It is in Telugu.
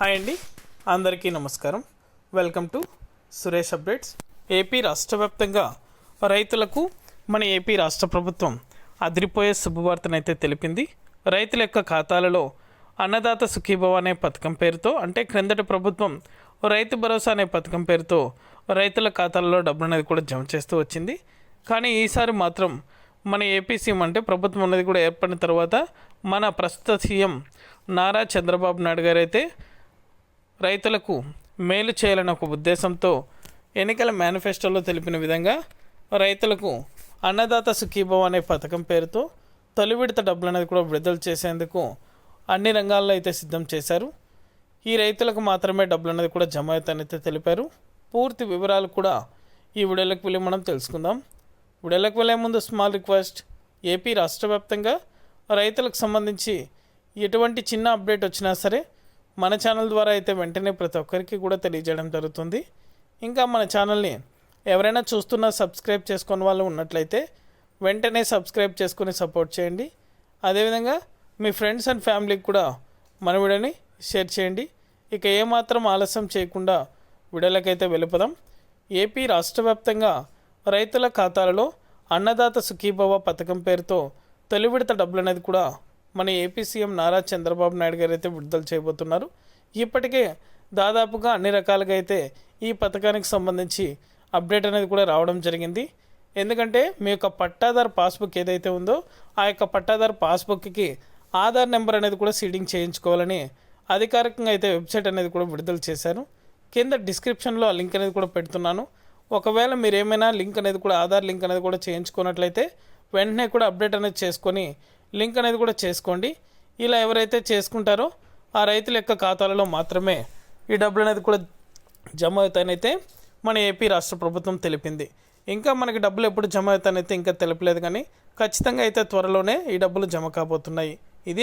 హాయ్ అండి. అందరికీ నమస్కారం. Welcome to Suresh updates. AP రాష్ట్ర వ్యాప్తంగా రైతులకు మన ఏపీ రాష్ట్ర ప్రభుత్వం అదిరిపోయే శుభవార్తనైతే తెలిపింది. రైతుల యొక్క ఖాతాలలో అన్నదాత సుఖీభవ అనే పథకం పేరుతో అంటే క్రిందటి ప్రభుత్వం రైతు భరోసా అనే పథకం పేరుతో రైతుల ఖాతాలలో డబ్బులు అనేది కూడా జమ చేస్తూ వచ్చింది. కానీ ఈసారి మాత్రం మన ఏపీ సీఎం అంటే ప్రభుత్వం అనేది కూడా ఏర్పడిన తర్వాత మన ప్రస్తుత సీఎం నారా చంద్రబాబు నాయుడు గారు అయితే రైతులకు మేలు చేయాలనే ఒక ఉద్దేశంతో ఎన్నికల మేనిఫెస్టోలో తెలిపిన విధంగా రైతులకు అన్నదాత సుఖీభవ అనే పథకం పేరుతో తొలి విడత డబ్బులు అనేది కూడా విడుదల చేసేందుకు అన్ని రంగాల్లో అయితే సిద్ధం చేశారు. ఈ రైతులకు మాత్రమే డబ్బులు అనేది కూడా జమ అవుతానైతే తెలిపారు. పూర్తి వివరాలు కూడా ఈ వీడియోలోకి వెళ్ళి మనం తెలుసుకుందాం. వీడియోలోకి వెళ్ళే ముందు స్మాల్ రిక్వెస్ట్ ఏపీ రాష్ట్ర వ్యాప్తంగా రైతులకు సంబంధించి ఎటువంటి చిన్న అప్డేట్ వచ్చినా సరే మన ఛానల్ ద్వారా అయితే వెంటనే ప్రతి ఒక్కరికి కూడా తెలియజేయడం జరుగుతుంది. ఇంకా మన ఛానల్ని ఎవరైనా చూస్తున్నా సబ్స్క్రైబ్ చేసుకున్న వాళ్ళు ఉన్నట్లయితే వెంటనే సబ్స్క్రైబ్ చేసుకుని సపోర్ట్ చేయండి. అదేవిధంగా మీ ఫ్రెండ్స్ అండ్ ఫ్యామిలీకి కూడా మన వీడియోని షేర్ చేయండి. ఇక ఏమాత్రం ఆలస్యం చేయకుండా వీడియోలకైతే వెళ్ళిపోదాం. ఏపీ రాష్ట్ర వ్యాప్తంగా రైతుల ఖాతాలలో అన్నదాత సుఖీభవ పథకం పేరుతో తొలి విడత డబ్బులు అనేది కూడా మన ఏపీ సీఎం నారా చంద్రబాబు నాయుడు గారు అయితే విడుదల చేయబోతున్నారు. ఇప్పటికే దాదాపుగా అన్ని రకాలుగా అయితే ఈ పథకానికి సంబంధించి అప్డేట్ అనేది కూడా రావడం జరిగింది. ఎందుకంటే మీ యొక్క పట్టాదారు పాస్బుక్ ఏదైతే ఉందో ఆ యొక్క పట్టాదారు పాస్బుక్కి ఆధార్ నెంబర్ అనేది కూడా సీడింగ్ చేయించుకోవాలని అధికారికంగా అయితే వెబ్సైట్ అనేది కూడా విడుదల చేశారు. కింద డిస్క్రిప్షన్లో ఆ లింక్ అనేది కూడా పెడుతున్నాను. ఒకవేళ మీరు ఏమైనా లింక్ అనేది కూడా ఆధార్ లింక్ అనేది కూడా చేయించుకున్నట్లయితే వెంటనే కూడా అప్డేట్ అనేది చేసుకొని లింక్ అనేది కూడా చేసుకోండి. ఇలా ఎవరైతే చేసుకుంటారో ఆ రైతుల యొక్క ఖాతాలలో మాత్రమే ఈ డబ్బులు అనేది కూడా జమ అవుతాయనైతే మన ఏపీ రాష్ట్ర ప్రభుత్వం తెలిపింది. ఇంకా మనకి డబ్బులు ఎప్పుడు జమ అవుతానైతే ఇంకా తెలిపలేదు కానీ ఖచ్చితంగా అయితే త్వరలోనే ఈ డబ్బులు జమ కాబోతున్నాయి. ఇది